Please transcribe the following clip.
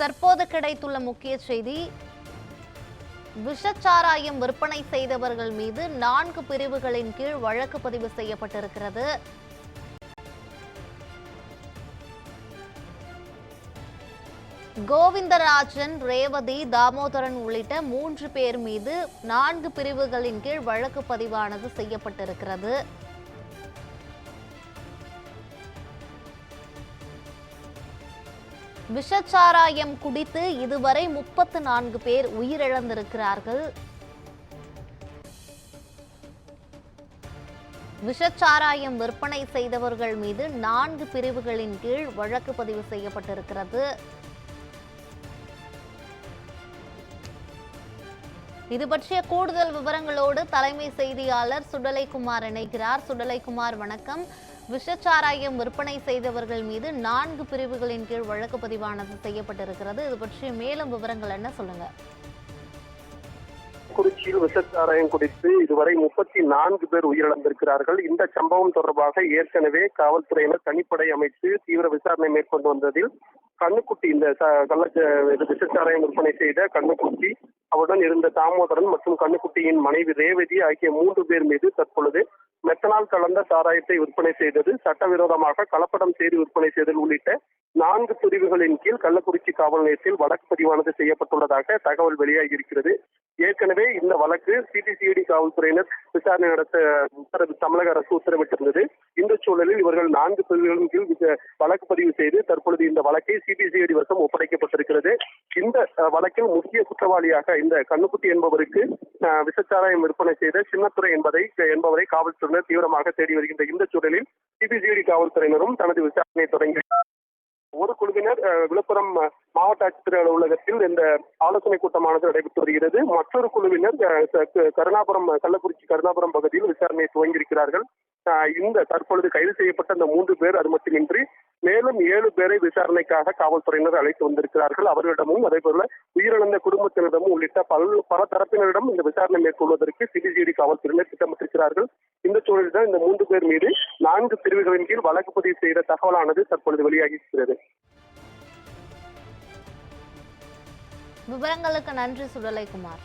தற்போது கிடைத்துள்ள முக்கிய செய்தி விஷச்சாராயம் விற்பனை செய்தவர்கள் மீது நான்கு பிரிவுகளின் கீழ் வழக்கு பதிவு செய்யப்பட்டிருக்கிறது. கோவிந்தராஜன் ரேவதி தாமோதரன் உள்ளிட்ட மூன்று பேர் மீது நான்கு பிரிவுகளின் கீழ் வழக்கு பதிவானது செய்யப்பட்டிருக்கிறது. விஷச்சாராயம் குடித்து இதுவரை முப்பத்து நான்கு பேர் உயிரிழந்திருக்கிறார்கள். விஷச்சாராயம் விற்பனை செய்தவர்கள் மீது நான்கு பிரிவுகளின் கீழ் வழக்கு பதிவு செய்யப்பட்டிருக்கிறது. இது பற்றிய கூடுதல் விவரங்களோடு தலைமை செய்தியாளர் சுடலைக்குமார் இணைகிறார். சுடலைக்குமார் வணக்கம். விஷச்சாராயம் விற்பனை செய்தவர்கள் மீது நான்கு பிரிவுகளின் கீழ் வழக்கு பதிவானது செய்யப்பட்டிருக்கிறது. இது பற்றிய மேலும் விவரங்கள் என்ன சொல்லுங்க. குறிச்சியில் விஷச்சாராயம் குடித்து இதுவரை முப்பத்தி நான்கு பேர் உயிரிழந்திருக்கிறார்கள். இந்த சம்பவம் தொடர்பாக ஏற்கனவே காவல்துறையினர் தனிப்படை அமைத்து தீவிர விசாரணை மேற்கொண்டு வந்ததில் கண்ணுக்குட்டி இந்த கள்ள இது விஷச்சாராயம் விற்பனை செய்த கண்ணுக்குட்டி அவருடன் இருந்த தாமோதரன் மற்றும் கண்ணுக்குட்டியின் மனைவி ரேவதி ஆகிய மூன்று பேர் மீது தற்பொழுது மெத்தனால் கலந்த சாராயத்தை விற்பனை செய்தது. சட்டவிரோதமாக கலப்படம் செய்து விற்பனை செய்தல் உள்ளிட்ட நான்கு பிரிவுகளின் கீழ் கள்ளக்குறிச்சி காவல் நிலையத்தில் வழக்கு பதிவானது செய்யப்பட்டுள்ளதாக தகவல் வெளியாகி இருக்கிறது ஏற்கனவே இந்த வழக்கு சிபிசிஐடி காவல்துறையினர் விசாரணை நடத்த உத்தரவு தமிழக அரசு உத்தரவிட்டிருந்தது. இந்த சூழலில் இவர்கள் நான்கு பிரிவுகளின் கீழ் வழக்கு பதிவு செய்து தற்பொழுது இந்த வழக்கை சிபிசிஐடி வசம் ஒப்படைக்கப்பட்டிருக்கிறது. இந்த வழக்கில் முக்கிய குற்றவாளியாக இந்த கண்ணுக்குட்டி என்பவருக்கு விசச்சாராயம் விற்பனை செய்த சின்னத்துறை என்பதை என்பவரை காவல்துறையினர் தீவிரமாக தேடி வருகின்ற இந்த சூழலில் சிபிசிஐடி காவல்துறையினரும் தனது விசாரணை தொடங்கி ஒரு குழுவினர் விழுப்புரம் மாவட்ட ஆட்சித்தர் அலுவலகத்தில் இந்த ஆலோசனை கூட்டமானது நடைபெற்று வருகிறது. மற்றொரு குழுவினர் கருணாபுரம் கள்ளக்குறிச்சி கருணாபுரம் பகுதியில் விசாரணையை துவங்கியிருக்கிறார்கள். இந்த தற்பொழுது கைது செய்யப்பட்ட இந்த மூன்று பேர் அது மட்டுமின்றி மேலும் ஏழு பேரை விசாரணைக்காக காவல்துறையினர் அழைத்து வந்திருக்கிறார்கள். அவர்களிடமும் அதே போல உயிரிழந்த குடும்பத்தினரிடமும் உள்ளிட்ட பல பல தரப்பினரிடம் இந்த விசாரணை மேற்கொள்வதற்கு சிபிசிஐடி காவல்துறையினர் திட்டமிட்டிருக்கிறார்கள். சூழலில் தான் இந்த மூன்று பேர் மீது நான்கு பிரிவுகளின் கீழ் வழக்கு பதிவு செய்த தகவலானது தற்பொழுது வெளியாகி இருக்கிறது விவரங்களுக்கு நன்றி சுடலைக்குமார்